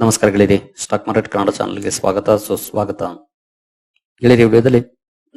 ನಮಸ್ಕಾರ ಗೆಳೆಯರಿ stock market Kannada ಚಾನಲ್ಗೆ ಸ್ವಾಗತ. ಸುಸ್ವಾಗತ. ಗೆಳೆಯರಿ ವಿಡಿಯೋದಲ್ಲಿ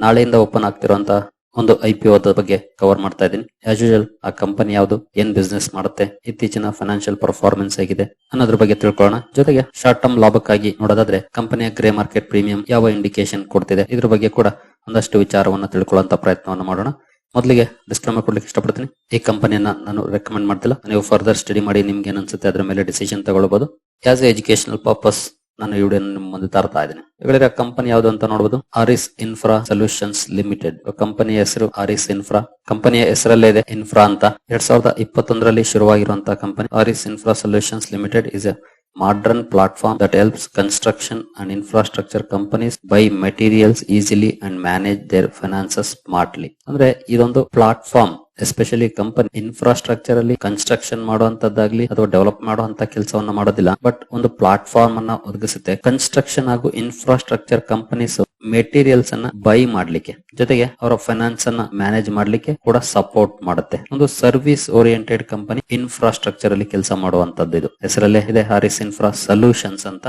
ನಾಳೆಯಿಂದ ಓಪನ್ ಆಗ್ತಿರುವಂತ ಒಂದು ಐ ಪಿ ಬಗ್ಗೆ ಕವರ್ ಮಾಡ್ತಾ ಇದ್ದೀನಿ. ಆಸ್ ಯೂಶಲ್ ಆ ಕಂಪನಿ ಯಾವುದು, ಏನ್ ಬಿಸ್ನೆಸ್ ಮಾಡುತ್ತೆ, ಇತ್ತೀಚಿನ ಫೈನಾನ್ಷಿಯಲ್ ಪರ್ಫಾರ್ಮೆನ್ಸ್ ಹೇಗಿದೆ ಅನ್ನೋದ್ರ ಬಗ್ಗೆ ತಿಳ್ಕೊಳ್ಳೋಣ. ಜೊತೆಗೆ ಶಾರ್ಟ್ ಟರ್ಮ್ ಲಾಭಕ್ಕಾಗಿ ನೋಡೋದಾದ್ರೆ ಕಂಪನಿಯ ಗ್ರೇ ಮಾರ್ಕೆಟ್ ಪ್ರೀಮಿಯಂ ಯಾವ ಇಂಡಿಕೇಶನ್ ಕೊಡ್ತಿದೆ, ಇದ್ರ ಬಗ್ಗೆ ಕೂಡ ಒಂದಷ್ಟು ವಿಚಾರವನ್ನ ತಿಳ್ಕೊಳ್ಳುವಂತ ಪ್ರಯತ್ನವನ್ನು ಮಾಡೋಣ. ಮೊದಲಿಗೆ ಡಿಸ್ಕ್ಲೇಮರ್ ಕೊಡ್ಲಿಕ್ಕೆ ಇಷ್ಟಪಡ್ತೀನಿ. ಈ ಕಂಪನಿಯನ್ನ ನಾನು ರೆಕಮೆಂಡ್ ಮಾಡ್ತಿಲ್ಲ. ನೀವು ಫರ್ದರ್ ಸ್ಟಡಿ ಮಾಡಿ ನಿಮ್ಗೆ ಏನ್ ಅನ್ಸುತ್ತೆ ಅದ್ರ ಮೇಲೆ ಡಿಸಿಷನ್ ತಗೊಳ್ಬಹುದು ಆಸ್ ಎ ಎಜುಕೇಶನಲ್ ಪರ್ಪಸ್ ನಾನು ಈ ವಿಡಿಯೋ ಮುಂದೆ ತರ್ತಾ ಇದ್ದೀನಿ. ಹೇಳಿದ್ರೆ ಕಂಪನಿ ಯಾವುದು ಅಂತ ನೋಡಬಹುದು ಆರಿಸ್ ಇನ್ಫ್ರಾ ಸೊಲ್ಯೂಷನ್ಸ್ ಲಿಮಿಟೆಡ್ ಕಂಪನಿಯ ಹೆಸರು ಆರಿಸ್ ಇನ್ಫ್ರಾ ಕಂಪನಿಯ ಹೆಸರಲ್ಲೇ ಇದೆ ಇನ್ಫ್ರಾ ಅಂತ. ಎರಡ್ ಸಾವಿರದ ಇಪ್ಪತ್ತೊಂದರಲ್ಲಿ ಶುರುವಾಗಿರುವಂತಹ company Aris infra solutions limited is a modern platform that helps construction and infrastructure companies buy materials easily and manage their finances smartly ಅಂದ್ರೆ ಇದೊಂದು ಪ್ಲಾಟ್ಫಾರ್ಮ್ ಎಸ್ಪೆಷಲಿ ಕಂಪನಿ ಇನ್ಫ್ರಾಸ್ಟ್ರಕ್ಚರ್ ಅಲ್ಲಿ ಕನ್ಸ್ಟ್ರಕ್ಷನ್ ಮಾಡುವಂತದ್ದಾಗ್ಲಿ ಅಥವಾ ಡೆವಲಪ್ ಮಾಡುವಂತ ಕೆಲಸವನ್ನ ಮಾಡೋದಿಲ್ಲ. ಬಟ್ ಒಂದು ಪ್ಲಾಟ್ಫಾರ್ಮ್ ಅನ್ನ ಒದಗಿಸುತ್ತೆ. ಕನ್ಸ್ಟ್ರಕ್ಷನ್ ಹಾಗೂ ಇನ್ಫ್ರಾಸ್ಟ್ರಕ್ಚರ್ ಕಂಪನೀಸ್ ಮೆಟೀರಿಯಲ್ಸ್ ಅನ್ನ ಬೈ ಮಾಡ್ಲಿಕ್ಕೆ. ಜೊತೆಗೆ ಅವರ ಫೈನಾನ್ಸ್ ಅನ್ನ ಮ್ಯಾನೇಜ್ ಮಾಡ್ಲಿಕ್ಕೆ ಕೂಡ ಸಪೋರ್ಟ್ ಮಾಡುತ್ತೆ. ಒಂದು ಸರ್ವಿಸ್ ಓರಿಯೆಂಟೆಡ್ ಕಂಪನಿ ಇನ್ಫ್ರಾಸ್ಟ್ರಕ್ಚರ್ ಅಲ್ಲಿ ಕೆಲಸ ಮಾಡುವಂತದ್ದು ಇದು. ಹೆಸರಲ್ಲೇ ಇದೆ ಹಾರಿಸ್ ಇನ್ಫ್ರಾ ಸೊಲ್ಯೂಷನ್ಸ್ ಅಂತ.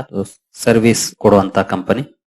ಸರ್ವಿಸ್ ಕೊಡುವಂತ ಕಂಪನಿ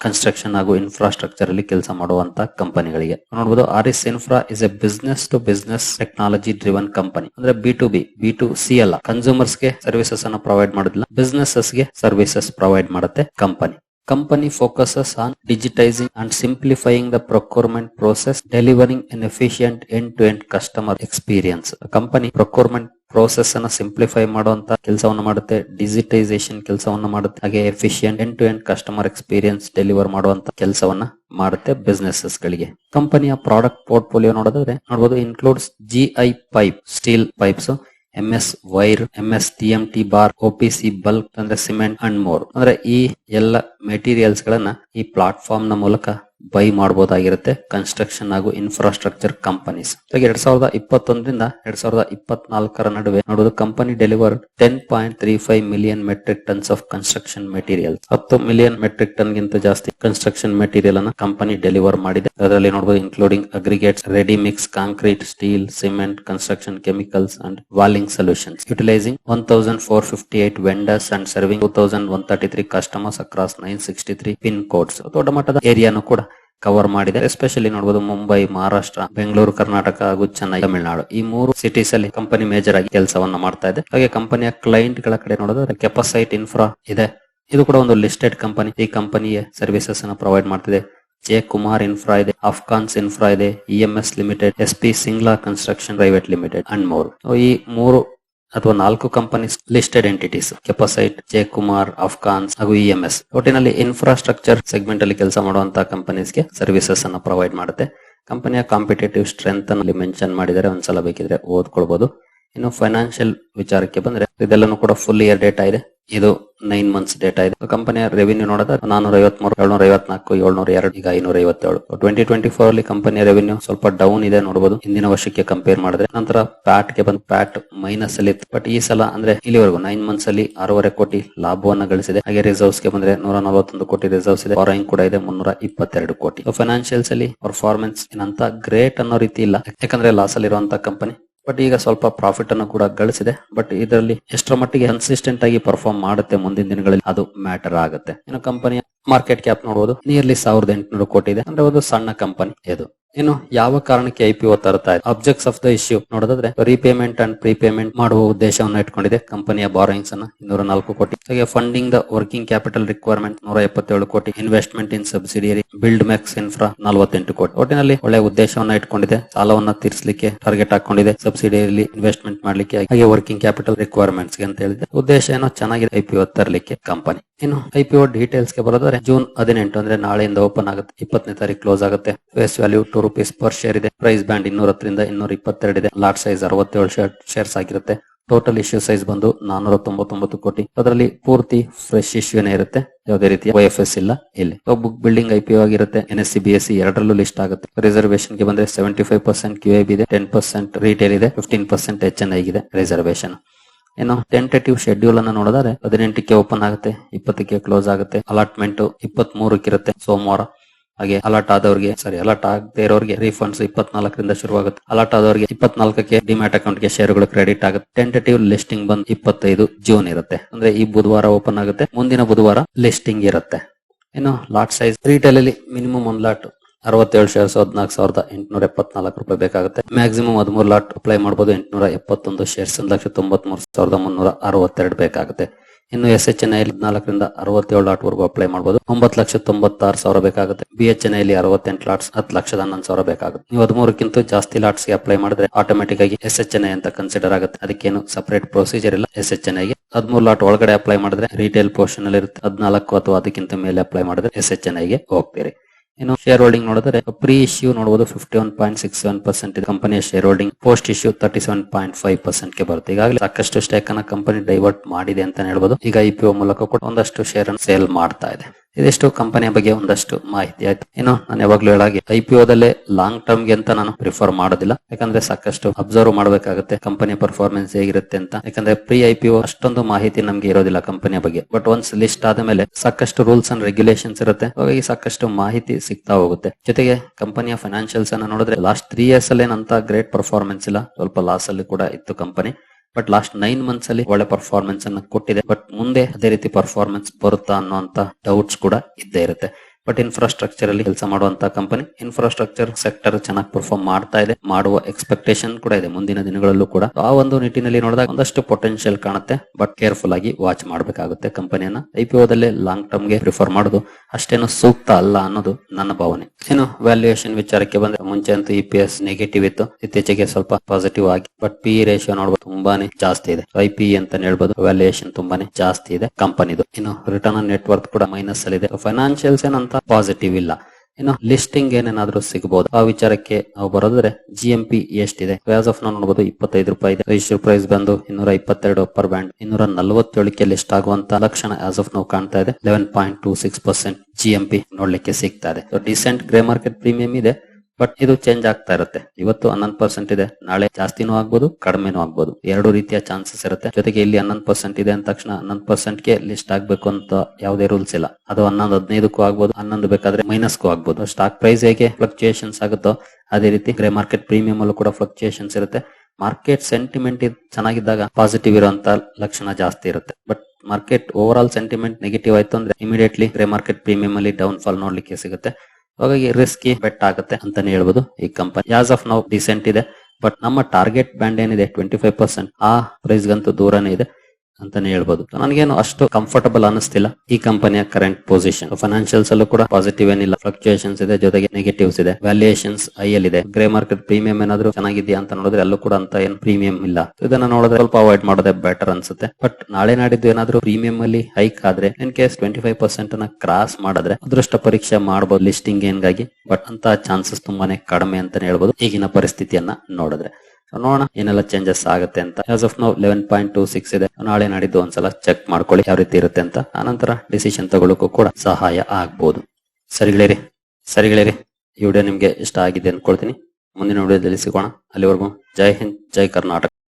ಕನ್ಸ್ಟ್ರಕ್ಷನ್ ಹಾಗೂ ಇನ್ಫ್ರಾಸ್ಟ್ರಕ್ಚರ್ ಅಲ್ಲಿ ಕೆಲಸ ಮಾಡುವಂತ ಕಂಪನಿಗಳಿಗೆ ನೋಡಬಹುದು Aris infra is a business to business technology driven company ಅಂದ್ರೆ B to B B to C ಅಲ್ಲ. ಕನ್ಸ್ಯೂಮರ್ಸ್ಗೆ ಸರ್ವಿಸಸ್ ಅನ್ನ ಪ್ರೊವೈಡ್ ಮಾಡೋದಿಲ್ಲ ಬಿಸ್ನೆಸಸ್ಗೆ ಸರ್ವಿಸಸ್ ಪ್ರೊವೈಡ್ ಮಾಡುತ್ತೆ company company digitizing on digitizing and simplifying the delivering an delivering end-to-end to end customer experience company procurement process ಅನ್ನ simplify ಮಾಡುವಂತ ಕೆಲಸವನ್ನು ಮಾಡುತ್ತೆ ಡಿಜಿಟೈಸೇಷನ್ ಕೆಲಸವನ್ನು ಮಾಡುತ್ತೆ, ಹಾಗೆ efficient end to end customer experience deliver ಮಾಡುವಂತ ಕೆಲಸವನ್ನ ಮಾಡುತ್ತೆ ಬಿಸ್ನೆಸಸ್ ಗಳಿಗೆ. ಕಂಪನಿಯ ಪ್ರಾಡಕ್ಟ್ ಪೋರ್ಟ್ಫೋಲಿಯೋ ನೋಡೋದಾದ್ರೆ ನೋಡಬಹುದು includes GI pipe steel pipes M S wire MS TM T bar OPC bulk, ಅಂದ್ರೆ ಸಿಮೆಂಟ್ ಅಂಡ್ ಮೋರ್. ಅಂದ್ರೆ ಈ ಎಲ್ಲ ಮೆಟೀರಿಯಲ್ಸ್ ಗಳನ್ನ ಈ ಪ್ಲಾಟ್ಫಾರ್ಮ್ನ ಮೂಲಕ ಬೈ ಮಾಡಬಹುದಾಗಿರುತ್ತೆ ಕನ್ಸ್ಟ್ರಕ್ಷನ್ ಹಾಗೂ ಇನ್ಫ್ರಾಸ್ಟ್ರಕ್ಚರ್ ಕಂಪನೀಸ್ ಎರಡ್ ಸಾವಿರದ ಇಪ್ಪತ್ತೊಂದರಿಂದ ಎರಡ್ ಸಾವಿರದ ಇಪ್ಪತ್ನಾಲ್ಕರ ನಡುವೆ ನೋಡೋದು company deliver ten point three five million metric tons of construction material ಹತ್ತು ಮಿಲಿಯನ್ ಮೆಟ್ರಿಕ್ ಟನ್ ಗಿಂತ ಜಾಸ್ತಿ ಕನ್ಸ್ಟ್ರಕ್ಷನ್ ಮೆಟೀರಿಯಲ್ ಅನ್ನ ಕಂಪನಿ ಡೆಲಿವರ್ ಮಾಡಿದೆ. ಅದರಲ್ಲಿ ನೋಡಬಹುದು including aggregates ready mix concrete steel cement construction chemicals and walling solutions utilising one thousand four fifty eight vendors and serving two thousand one thirty three customers across nine sixty three pin codes ದೊಡ್ಡ ಮಟ್ಟದ ಏರಿಯಾನು ಕೂಡ cover ಮಾಡಿದೆ especially ನೋಡಬಹುದು ಮುಂಬೈ ಮಹಾರಾಷ್ಟ್ರ ಬೆಂಗಳೂರು ಕರ್ನಾಟಕ ಹಾಗೂ ಚೆನ್ನೈ ತಮಿಳುನಾಡು ಈ ಮೂರು cities ಅಲ್ಲಿ company major ಆಗಿ ಕೆಲಸವನ್ನ ಮಾಡ್ತಾ ಇದೆ. ಹಾಗೆ ಕಂಪನಿಯ ಕ್ಲೈಂಟ್ಗಳ ಕಡೆ ನೋಡಿದ್ರೆ ಕೆಪಸೈಟ್ ಇನ್ಫ್ರಾ ಇದೆ. ಇದು ಕೂಡ ಒಂದು ಲಿಸ್ಟೆಡ್ ಕಂಪನಿ ಈ ಕಂಪನಿಯ ಸರ್ವಿಸಸ್ ಅನ್ನು ಪ್ರೊವೈಡ್ ಮಾಡ್ತಿದೆ. ಜೆ ಕುಮಾರ್ ಇನ್ಫ್ರಾ ಇದೆ ಅಫ್ಘಾನ್ಸ್ ಇನ್ಫ್ರಾ ಇದೆ EMS limited S P Singla construction private limited and more ಈ ಮೂರು ಅಥವಾ ನಾಲ್ಕು companies listed entities Capacite J Kumar Afcons ಹಾಗೂ ಇಎಂಎಸ್ ಎಸ್ ಒಟ್ಟಿನಲ್ಲಿ ಇನ್ಫ್ರಾಸ್ಟ್ರಕ್ಚರ್ ಸೆಗ್ಮೆಂಟ್ ಅಲ್ಲಿ ಕೆಲಸ ಮಾಡುವಂತಹ ಕಂಪನೀಸ್ಗೆ ಸರ್ವಿಸಸ್ ಅನ್ನು ಪ್ರೊವೈಡ್ ಮಾಡುತ್ತೆ. ಕಂಪನಿಯ ಕಾಂಪಿಟೇಟಿವ್ ಸ್ಟ್ರೆಂತ್ ಅನ್ನು ಮೆನ್ಷನ್ ಮಾಡಿದರೆ ಒಂದ್ಸಲ ಬೇಕಿದ್ರೆ ಓದ್ಕೊಳ್ಬಹುದು ಇನ್ನು ಫೈನಾನ್ಷಿಯಲ್ ವಿಚಾರಕ್ಕೆ ಬಂದ್ರೆ ಇದೆಲ್ಲನೂ ಕೂಡ ಫುಲ್ ಇಯರ್ ಡೇಟಾ ಇದೆ. ಇದು ನೈನ್ ಮಂತ್ಸ್ ಡೇಟಾ ಇದೆ. ಕಂಪನಿಯ ರೆವಿನ್ಯೂ ನೋಡಿದ್ರೆ ನಾನೂರ ಐವತ್ಮೂರು ಏಳ್ನೂರ ಐವತ್ನಾಲ್ಕು ಏಳ್ನೂರ ಎರಡು ಈಗ ಐನೂರ ಐವತ್ತೇಳು ಟ್ವೆಂಟಿ ಟ್ವೆಂಟಿ ಫೋರ್ ಅಲ್ಲಿ ಕಂಪನಿಯ ರೆವಿನ್ಯೂ ಸ್ವಲ್ಪ ಡೌನ್ ಇದೆ ನೋಡಬಹುದು ಹಿಂದಿನ ವರ್ಷಕ್ಕೆ ಕಂಪೇರ್ ಮಾಡಿದ್ರೆ. ನಂತರ ಪ್ಯಾಟ್ಗೆ ಬಂದು ಪ್ಯಾಟ್ ಮೈನಸ್ ಅಲ್ಲಿ ಬಟ್ ಈ ಸಲ ಅಂದ್ರೆ ಇಲ್ಲಿವರೆಗೂ ನೈನ್ ಮಂತ್ಸ್ ಅಲ್ಲಿ ಆರೂವರೆ ಕೋಟಿ ಲಾಭವನ್ನು ಗಳಿಸಿದೆ. ಹಾಗೆ ರಿಸರ್ವ್ಸ್ಗೆ ಬಂದ್ರೆ ನೂರ ನಲವತ್ತೊಂದು ಕೋಟಿ ರಿಸರ್ವ್ಸ್ ಇದೆ. ಫಾರಿಂಗ್ ಕೂಡ ಇದೆ ಮುನ್ನೂರ ಇಪ್ಪತ್ತೆರಡು ಕೋಟಿ ಫೈನಾನ್ಷಿಯಲ್ಸ್ ಅಲ್ಲಿ ಪರ್ಫಾರ್ಮೆನ್ಸ್ ಏನಂತ ಗ್ರೇಟ್ ಅನ್ನೋ ರೀತಿ ಇಲ್ಲ. ಯಾಕಂದ್ರೆ ಲಾಸ್ ಅಲ್ಲಿ ಇರುವಂತಹ ಕಂಪನಿ ಬಟ್ ಈಗ ಸ್ವಲ್ಪ ಪ್ರಾಫಿಟ್ ಅನ್ನು ಕೂಡ ಗಳಿಸಿದೆ. ಬಟ್ ಇದರಲ್ಲಿ ಎಷ್ಟರ ಮಟ್ಟಿಗೆ ಕನ್ಸಿಸ್ಟೆಂಟ್ ಆಗಿ ಪರ್ಫಾರ್ಮ್ ಮಾಡುತ್ತೆ ಮುಂದಿನ ದಿನಗಳಲ್ಲಿ ಅದು ಮ್ಯಾಟರ್ ಆಗುತ್ತೆ. ಇನ್ನು ಕಂಪನಿಯ ಮಾರ್ಕೆಟ್ ಕ್ಯಾಪ್ ನೋಡಬಹುದು ನಿಯರ್ಲಿ ಸಾವಿರದ ಎಂಟುನೂರು ಕೋಟಿ ಇದೆ. ಅಂದ್ರೆ ಒಂದು ಸಣ್ಣ ಕಂಪನಿ ಇದು. ಇನ್ನು ಯಾವ ಕಾರಣಕ್ಕೆ ಐ ಪಿ ತರ್ತಾ ಇದೆ? ಅಬ್ಜೆಕ್ಟ್ಸ್ ಆಫ್ ದ ಇಶ್ಯೂ ನೋಡೋದಾದ್ರೆ ರೀಪೇಮೆಂಟ್ ಅಂಡ್ ಪ್ರೀಪೇಮೆಂಟ್ ಮಾಡುವ ಉದ್ದೇಶವನ್ನು ಇಟ್ಕೊಂಡಿದೆ. ಕಂಪನಿಯ ಬಾರೋಯಿಂಗ್ಸ್ ಅನ್ನ ಇನ್ನೂರ ನಾಲ್ಕು ಕೋಟಿ. ಹಾಗೆ funding the working capital requirement ನೂರ ಎಪ್ಪತ್ತೇಳು crore. Investment in subsidiary build max infra ನಲವತ್ತೆಂಟು ಕೋಟಿ. ಒಟ್ಟಿನಲ್ಲಿ ಒಳ್ಳೆ ಉದ್ದೇಶವನ್ನ ಇಟ್ಕೊಂಡಿದೆ. ಸಾಲವನ್ನ ತೀರಿಸಲಿಕ್ಕೆ ಟಾರ್ಗೆಟ್ ಹಾಕೊಂಡಿದೆ. ಸಬ್ಸಿಡಿಯಲ್ಲಿ ಇನ್ವೆಸ್ಟ್ಮೆಂಟ್ ಮಾಡ್ಲಿಕ್ಕೆ, ಹಾಗೆ ವರ್ಕಿಂಗ್ ಕ್ಯಾಪಿಟಲ್ ರಿಕ್ವೈರ್ಮೆಂಟ್ಸ್ ಅಂತ ಹೇಳಿದೆ ಉದ್ದೇಶ ಏನೋ ಚೆನ್ನಾಗಿದೆ ಐ ಪಿ ತರಲಿಕ್ಕೆ ಕಂಪನಿ ಇನ್ನು ಐ ಪಿ ಡೀಟೇಲ್ಸ್ಗೆ ಬರೋದಾದ್ರೆ ಜೂನ್ ಹದಿನೆಂಟು ಅಂದ್ರೆ ನಾಳೆಯಿಂದ ಓಪನ್ ಆಗುತ್ತೆ. ಇಪ್ಪತ್ತನೇ ತಾರೀಕು ಕ್ಲೋಸ್ ಆಗುತ್ತೆ. Face value two rupees per share ಇದೆ. ಪ್ರೈಸ್ ಬ್ಯಾಂಡ್ ಇನ್ನೂರ ಹತ್ತರಿಂದ ಇನ್ನೂರ ಇಪ್ಪತ್ತೆರಡು ಇದೆ. ಲಾಟ್ ಸೈಜ್ ಅರವತ್ತೇಳು ಶೇರ್, ಶೇರ್ಸ್ ಆಗಿರುತ್ತೆ. ಟೋಟಲ್ ಇಶ್ಯೂ ಸೈಜ್ ಬಂದು ನಾನೂರ ತೊಂಬತ್ತೊಂಬತ್ತು ಕೋಟಿ. ಅದರಲ್ಲಿ ಪೂರ್ತಿ ಫ್ರೆಶ್ ಇಶ್ಯೂನೇ ಇರುತ್ತೆ. ಯಾವುದೇ ರೀತಿಯ ವೈ ಎಫ್ ಎಸ್ ಇಲ್ಲ ಇಲ್ಲಿ. ಬುಕ್ ಬಿಲ್ಡಿಂಗ್ ಐ ಆಗಿರುತ್ತೆ. N S C, B S C ಎರಡರಲ್ಲೂ ಲಿಸ್ಟ್ ಆಗುತ್ತೆ. ರಿಸರ್ವೇಶನ್ಗೆ ಬಂದ್ರೆ seventy five percent Q I B ಇದೆ. ಟೆನ್ ಪರ್ಸೆಂಟ್ ರಿಟೇಲ್ ಇದೆ. Fifteen percent H N I ಇದೆ ರಿಸರ್ವೇಶನ್ ಇನ್ನು ಟೆಂಟೇಟಿವ್ ಶೆಡ್ಯೂಲ್ ಅನ್ನು ನೋಡಿದ್ರೆ ಹದಿನೆಂಟಕ್ಕೆ ಓಪನ್ ಆಗುತ್ತೆ, ಇಪ್ಪತ್ತಕ್ಕೆ ಕ್ಲೋಸ್ ಆಗುತ್ತೆ ಅಲಾಟ್ಮೆಂಟ್ ಇಪ್ಪತ್ತ್ ಮೂರಕ್ಕೆ ಇರುತ್ತೆ ಸೋಮವಾರ. ಹಾಗೆ ಅಲರ್ಟ್ ಆದವರಿಗೆ ಸಾರಿ ಅಲರ್ಟ್ ಆಗದೆ ಇರೋರಿಗೆ ರಿಫಂಡ್ಸ್ ಇಪ್ಪತ್ನಾಲ್ಕರಿಂದ ಶುರುವಾಗುತ್ತೆ. ಅಲರ್ಟ್ ಆದವರಿಗೆ ಇಪ್ಪತ್ನಾಲ್ಕಕ್ಕೆ ಡಿಮ್ಯಾಟ್ ಅಕೌಂಟ್ಗೆ ಶೇರ್ಗಳು ಕ್ರೆಡಿಟ್ ಆಗುತ್ತೆ. ಟೆಂಟೇಟಿವ್ ಲಿಸ್ಟಿಂಗ್ ಬಂದ್ ಇಪ್ಪತ್ತೈದು ಜೂನ್ ಇರುತ್ತೆ. ಅಂದ್ರೆ ಈ ಬುಧವಾರ ಓಪನ್ ಆಗುತ್ತೆ, ಮುಂದಿನ ಬುಧವಾರ ಲಿಸ್ಟಿಂಗ್ ಇರುತ್ತೆ. ಏನೋ ಲಾಟ್ ಸೈಜ್ ರಿಟೇಲ್ ಅಲ್ಲಿ ಮಿನಿಮಮ್ ಒಂದ್ ಲಾಟ್ ಅರವತ್ತೇಳು ಶೇರ್ಸ್ ಹದಿನಾಲ್ಕು ಸಾವಿರದ ಎಂಟುನೂರ ಎಪ್ಪತ್ನಾಲ್ಕು ರೂಪಾಯಿ ಬೇಕಾಗುತ್ತೆ. ಮ್ಯಾಕ್ಸಿಮಮ್ ಹದಿಮೂರು ಲಾಟ್ ಅಪ್ಲೈ ಮಾಡಬಹುದು ಎಂಟುನೂರ ಎಪ್ಪತ್ತೊಂದು ಶೇರ್ಸ್ ಒಂದು ಲಕ್ಷ ತೊಂಬತ್ಮೂರು ಸಾವಿರದ ಮುನ್ನೂರ ಅರವತ್ತೆರಡು ಬೇಕಾಗುತ್ತೆ. ಇನ್ನು ಎಸ್ ಎಚ್ ಎನ್ ಐ ಹದಿನಾಲ್ಕರಿಂದ ಅರವತ್ತೇಳು ಲಾಟ್ ವರೆಗೂ ಅಪ್ಲೈ ಮಾಡಬಹುದು ಒಂಬತ್ತು ಲಕ್ಷ ತೊಂಬತ್ತಾರು ಸಾವಿರ ಬೇಕಾಗುತ್ತೆ. ಬಿ ಎಚ್ ಎನ್ ಐಲಿ ಅರವತ್ತೆಂಟು ಲಾಟ್ಸ್ ಹತ್ತು ಲಕ್ಷದ ಹನ್ನೊಂದು ಸಾವಿರ ಬೇಕಾಗುತ್ತೆ. ನೀವು ಹದಿಮೂರಕ್ಕಿಂತ ಜಾಸ್ತಿ ಲಾಟ್ಸ್ಗೆ ಅಪ್ಲೈ ಮಾಡಿದ್ರೆ ಆಟೋಮೆಟಿಕ್ ಆಗಿ ಎಸ್ ಎಚ್ ಎನ್ ಐ ಅಂತ ಕನ್ಸಿಡರ್ ಆಗುತ್ತೆ. ಅದಕ್ಕೇನು ಸಪರೇಟ್ ಪ್ರೊಸೀಜರ್ ಇಲ್ಲ. ಎಸ್ ಎಚ್ ಎನ್ ಐಗೆ ಹದಿಮೂರು ಲಾಟ್ ಒಳಗಡೆ ಅಪ್ಲೈ ಮಾಡಿದ್ರೆ ರಿಟೇಲ್ ಪೋರ್ಷನ್ ಅಲ್ಲಿ ಇರುತ್ತೆ ಹದಿನಾಲ್ಕು ಅಥವಾ ಅದಕ್ಕಿಂತ ಮೇಲೆ ಅಪ್ಲೈ ಮಾಡಿದ್ರೆ ಎಸ್ ಎಚ್ ಎನ್ ಐಗೆ ಹೋಗ್ತೀರಿ. ಇನ್ನು ಶೇರ್ ಹೋಲ್ಡಿಂಗ್ ನೋಡಿದ್ರೆ ಪ್ರೀ ಇಶ್ಯೂ ನೋಡಬಹುದು fifty one point six seven percent ಇದೆ. ಕಂಪನಿಯ share holding post issue thirty seven point five ಪರ್ಸೆಂಟ್ಗೆ ಬರುತ್ತೆ. ಈಗಾಗಲೇ ಸಾಕಷ್ಟು ಸ್ಟೇಕ್ ಅನ್ನ ಕಂಪನಿ ಡೈವರ್ಟ್ ಮಾಡಿದೆ ಅಂತ ಹೇಳ್ಬೋದು. ಈಗ ಐಪಿಒ ಮೂಲಕ ಕೂಡ ಒಂದಷ್ಟು ಶೇರ್ ಅನ್ನು ಸೇಲ್ ಮಾಡ್ತಾ ಇದೆ. ಇದಿಷ್ಟು ಕಂಪನಿಯ ಬಗ್ಗೆ ಒಂದಷ್ಟು ಮಾಹಿತಿ ಆಯ್ತು. ಇನ್ನು ನಾನು ಯಾವಾಗ್ಲೂ ಹೇಳಾಗಿ ಐ ಪಿ ಲಾಂಗ್ ಟರ್ಮ್ಗೆ ಅಂತ ನಾನು ಪ್ರಿಫರ್ ಮಾಡೋದಿಲ್ಲ. ಯಾಕಂದ್ರೆ ಸಾಕಷ್ಟು ಅಬ್ಸರ್ವ್ ಮಾಡಬೇಕಾಗುತ್ತೆ ಕಂಪನಿಯ ಪರ್ಫಾರ್ಮೆನ್ಸ್ ಹೇಗಿರುತ್ತೆ ಅಂತ. ಯಾಕಂದ್ರೆ ಪ್ರೀ ಐ ಅಷ್ಟೊಂದು ಮಾಹಿತಿ ನಮ್ಗೆ ಇರೋದಿಲ್ಲ ಕಂಪನಿಯ ಬಗ್ಗೆ. ಬಟ್ ಒನ್ಸ್ ಲಿಸ್ಟ್ ಆದ ಮೇಲೆ ಸಾಕಷ್ಟು ರೂಲ್ಸ್ ಅಂಡ್ ರೆಗ್ಯುಲೇಷನ್ಸ್ ಇರುತ್ತೆ. ಹಾಗಾಗಿ ಸಾಕಷ್ಟು ಮಾಹಿತಿ ಸಿಗ್ತಾ ಹೋಗುತ್ತೆ. ಜೊತೆಗೆ ಕಂಪನಿಯ ಫೈನಾನ್ಷಿಯಲ್ಸ್ ಅನ್ನ ನೋಡಿದ್ರೆ ಲಾಸ್ಟ್ ತ್ರೀ ಇಯರ್ಸ್ ಅಲ್ಲಿ ಏನಂತ ಗ್ರೇಟ್ ಪರ್ಫಾರ್ಮೆನ್ಸ್ ಇಲ್ಲ. ಸ್ವಲ್ಪ ಲಾಸ್ ಅಲ್ಲಿ ಕೂಡ ಇತ್ತು company but last nine months ಅಲ್ಲಿ ಒಳ್ಳೆ ಪರ್ಫಾರ್ಮೆನ್ಸ್ ಅನ್ನ ಕೊಟ್ಟಿದೆ. ಬಟ್ ಮುಂದೆ ಅದೇ ರೀತಿ ಪರ್ಫಾರ್ಮೆನ್ಸ್ ಬರುತ್ತಾ ಅನ್ನೋಂತ ಡೌಟ್ಸ್ ಕೂಡ ಇದ್ದೇ ಇರುತ್ತೆ. ಬಟ್ ಇನ್ಫ್ರಾಸ್ಟ್ರಕ್ಚರ್ ಅಲ್ಲಿ ಕೆಲಸ ಮಾಡುವಂತ ಕಂಪನಿ ಇನ್ಫ್ರಾಸ್ಟ್ರಕ್ಚರ್ ಸೆಕ್ಟರ್ ಚೆನ್ನಾಗಿ ಪರ್ಫಾರ್ಮ್ ಮಾಡ್ತಾ ಇದೆ. ಮಾಡುವ ಎಕ್ಸ್ಪೆಕ್ಟೇಷನ್ ಕೂಡ ಇದೆ. ಮುಂದಿನ ದಿನಗಳಲ್ಲೂ ಕೂಡ. ಆ ಒಂದು ನಿಟ್ಟಿನಲ್ಲಿ ನೋಡಿದಾಗ ಒಂದಷ್ಟು ಪೊಟೆನ್ಶಿಯಲ್ ಕಾಣುತ್ತೆ. ಬಟ್ ಕೇರ್ಫುಲ್ ಆಗಿ ವಾಚ್ ಮಾಡಬೇಕಾಗುತ್ತೆ ಕಂಪನಿಯನ್ನ ಓದಲ್ಲಿ ಲಾಂಗ್ ಟರ್ಮ್ಗೆ ಪ್ರಿಫರ್ ಮಾಡೋದು ಅಷ್ಟೇನು ಸೂಕ್ತ ಅಲ್ಲ ಅನ್ನೋದು ನನ್ನ ಭಾವನೆ. ಇನ್ನು ವ್ಯಾಲ್ಯೂಯೇಷನ್ ವಿಚಾರಕ್ಕೆ ಬಂದ್ರೆ ಮುಂಚೆ ಅಂತೂ ಇ ಪಿ ಎಸ್ ನೆಗೆಟಿವ್ ಇತ್ತು. ಇತ್ತೀಚೆಗೆ ಸ್ವಲ್ಪ ಪಾಸಿಟಿವ್ ಆಗಿ. ಬಟ್ ಪಿ ರೇಷಿಯೋ ನೋಡಬಹುದು ತುಂಬಾನೇ ಜಾಸ್ತಿ ಇದೆ. ಐ ಪಿ ಅಂತ ಹೇಳ್ಬೋದು ವ್ಯಾಲ್ಯೂಯೇಷನ್ ತುಂಬಾನೇ ಜಾಸ್ತಿ ಇದೆ ಕಂಪನಿದು ಇನ್ನು ರಿಟರ್ನ್ ನೆಟ್ವರ್ಕ್ ಕೂಡ ಮೈನಸ್ ಅಲ್ಲಿ ಇದೆ ಫೈನಾನ್ಷಿಯಲ್ಸ್ ಏನಂತ ಪಾಸಿಟಿವ್ ಇಲ್ಲ. ಇನ್ನು ಲಿಸ್ಟಿಂಗ್ ಏನೇನಾದ್ರೂ ಸಿಗಬಹುದು ಆ ವಿಚಾರಕ್ಕೆ ನಾವು ಬರೋದ್ರೆ ಜಿ ಎಂ ಪಿ ಎಷ್ಟಿದೆ? ಆಸ್ ಆಫ್ ನಾವು ನೋಡಬಹುದು ಇಪ್ಪತ್ತೈದು ರೂಪಾಯಿ ಇದೆ. ರಿಜಿಸ್ಟರ್ ಪ್ರೈಸ್ ಬಂದು ಇನ್ನೂರ ಇಪ್ಪತ್ತೆರಡು ಪರ್ ಬ್ಯಾಂಡ್ ಇನ್ನೂರ ನಲವತ್ತೇಳಕ್ಕೆ ಲಿಸ್ಟ್ ಆಗುವಂತ ಲಕ್ಷಣ ಆಸ್ ಆಫ್ ನಾವು ಕಾಣ್ತಾ ಇದೆ. Eleven point two six percent G M P ನೋಡ್ಲಿಕ್ಕೆ ಸಿಗ್ತಾ ಇದೆ. ಡಿಸೆಂಟ್ ಗ್ರೇ ಮಾರ್ಕೆಟ್ ಪ್ರೀಮಿಯಂ ಇದೆ. ಬಟ್ ಇದು ಚೇಂಜ್ ಆಗ್ತಾ ಇರುತ್ತೆ. ಇವತ್ತು ಹನ್ನೊಂದು ಪರ್ಸೆಂಟ್ ಇದೆ. ನಾಳೆ ಜಾಸ್ತಿನೂ ಆಗ್ಬೋದು, ಕಡಿಮೆನೂ ಆಗ್ಬೋದು. ಎರಡು ರೀತಿಯ ಚಾನ್ಸಸ್ ಇರುತ್ತೆ. ಜೊತೆಗೆ ಇಲ್ಲಿ ಹನ್ನೊಂದು ಪರ್ಸೆಂಟ್ ಇದೆ ಅಂದ ತಕ್ಷಣ ಹನ್ನೊಂದು ಪರ್ಸೆಂಟ್ಗೆ ಲಿಸ್ಟ್ ಆಗ್ಬೇಕು ಅಂತ ಯಾವುದೇ ರೂಲ್ಸ್ ಇಲ್ಲ. ಅದು ಹನ್ನೊಂದು, ಹದಿನೈದಕ್ಕೂ ಆಗ್ಬೋದು, ಹನ್ನೊಂದು ಬೇಕಾದ್ರೆ ಮೈನಸ್ಗೂ ಆಗ್ಬೋದು. ಸ್ಟಾಕ್ ಪ್ರೈಸ್ ಹೇಗೆ ಫ್ಲಕ್ಚುಯೇಷನ್ಸ್ ಆಗುತ್ತೋ ಅದೇ ರೀತಿ ಗ್ರೇ ಮಾರ್ಕೆಟ್ ಪ್ರೀಮಿಯಂ ಅಲ್ಲೂ ಕೂಡ ಫ್ಲಕ್ಚುಯೇಷನ್ಸ್ ಇರುತ್ತೆ. ಮಾರ್ಕೆಟ್ ಸೆಂಟಿಮೆಂಟ್ ಚೆನ್ನಾಗಿದ್ದಾಗ ಪಾಸಿಟಿವ್ ಇರುವಂತ ಲಕ್ಷಣ ಜಾಸ್ತಿ ಇರುತ್ತೆ. But market over all sentiment negative ಆಯ್ತು ಅಂದ್ರೆ ಇಮಿಡಿಯೇಟ್ಲಿ ಗ್ರೇ ಮಾರ್ಕೆಟ್ ಪ್ರೀಮಿಯಂ ಅಲ್ಲಿ ಡೌನ್ ಫಾಲ್ ನೋಡ್ಲಿಕ್ಕೆ ಸಿಗುತ್ತೆ. ಹಾಗಾಗಿ ರಿಸ್ಕ್ ಬೆಟ್ ಆಗುತ್ತೆ ಅಂತಾನೆ ಹೇಳ್ಬೋದು ಈ ಕಂಪನಿ ಯಾಸ್ ಆಫ್ ನಾವು ಡಿಸೆಂಟ್ ಇದೆ. ಬಟ್ ನಮ್ಮ ಟಾರ್ಗೆಟ್ ಬ್ಯಾಂಡ್ ಏನಿದೆ? ಟ್ವೆಂಟಿ ಫೈವ್ ಪರ್ಸೆಂಟ್ ಆ ಪ್ರೈಸ್ ಗಂತೂ ದೂರನೇ ಇದೆ. ಅಂತಾನೆ ಹೇಳ್ಬೋದು. ನನಗೇನು ಅಷ್ಟು ಕಂಫರ್ಟಬಲ್ ಅನಿಸ್ತಿಲ್ಲ ಈ ಕಂಪನಿಯ ಕರೆಂಟ್ ಪೊಸಿಷನ್ ಫೈನಾನ್ಷಿಯಲ್ಸ್ ಅಲ್ಲೂ ಕೂಡ ಪಾಸಿಟಿವ್ ಏನಿಲ್ಲ. ಫ್ಲಕ್ಚುಯೇಷನ್ಸ್ ಇದೆ, ಜೊತೆಗೆ ನೆಗೆಟಿವ್ಸ್ ಇದೆ. ವ್ಯಾಲ್ಯೂಯೇಷನ್ಸ್ ಎಲ್ ಇದೆ ಗ್ರೇ ಮಾರ್ಕೆಟ್ ಪ್ರೀಮಿಯಂ ಏನಾದ್ರು ಚೆನ್ನಾಗಿದೆಯಾ ಅಂತ ನೋಡಿದ್ರೆ ಅಲ್ಲೂ ಕೂಡ ಅಂತ ಏನು ಪ್ರೀಮಿಯಂ ಇಲ್ಲ. ಇದನ್ನ ನೋಡಿದ್ರೆ ಸ್ವಲ್ಪ ಅವಾಯ್ಡ್ ಮಾಡೋದೇ ಬೆಟರ್ ಅನ್ಸುತ್ತೆ. ಬಟ್ ನಾಳೆ ನಾಡಿದ್ದು ಏನಾದ್ರು ಪ್ರೀಮಿಯಂ ಅಲ್ಲಿ ಹೈಕ್ ಆದ್ರೆ in case twenty five percent ಅನ್ನ ಕ್ರಾಸ್ ಮಾಡಿದ್ರೆ, ಅದೃಷ್ಟ ಪರೀಕ್ಷೆ ಮಾಡಬಹುದು ಲಿಸ್ಟಿಂಗ್ ಏನ್ಗಾಗಿ. ಬಟ್ ಅಂತ ಚಾನ್ಸಸ್ ತುಂಬಾನೇ ಕಡಿಮೆ ಅಂತಾನೆ ಹೇಳ್ಬೋದು. ಈಗಿನ ಪರಿಸ್ಥಿತಿಯನ್ನ ನೋಡಿದ್ರೆ. ನೋಡೋಣ ಏನೆಲ್ಲ ಚೇಂಜಸ್ ಆಗುತ್ತೆ ಅಂತ. As of now eleven point two six ಇದೆ. ನಾಳೆ ನಾಡಿದ್ದು ಒಂದ್ಸಲ ಚೆಕ್ ಮಾಡ್ಕೊಳ್ಳಿ ಯಾವ ರೀತಿ ಇರುತ್ತೆ ಅಂತ. ಆನಂತರ ಡಿಸಿಷನ್ ತಗೊಳ್ಳೋಕ್ಕೂ ಕೂಡ ಸಹಾಯ ಆಗ್ಬಹುದು ಸರಿಗಳಿರಿ ಸರಿಗಳಿರಿ ಈ ವಿಡಿಯೋ ನಿಮ್ಗೆ ಇಷ್ಟ ಆಗಿದೆ ಅನ್ಕೊಳ್ತೀನಿ. ಮುಂದಿನ ವಿಡಿಯೋದಲ್ಲಿ ಸಿಗೋಣ. ಅಲ್ಲಿವರೆಗೂ ಜೈ ಹಿಂದ್, ಜೈ ಕರ್ನಾಟಕ.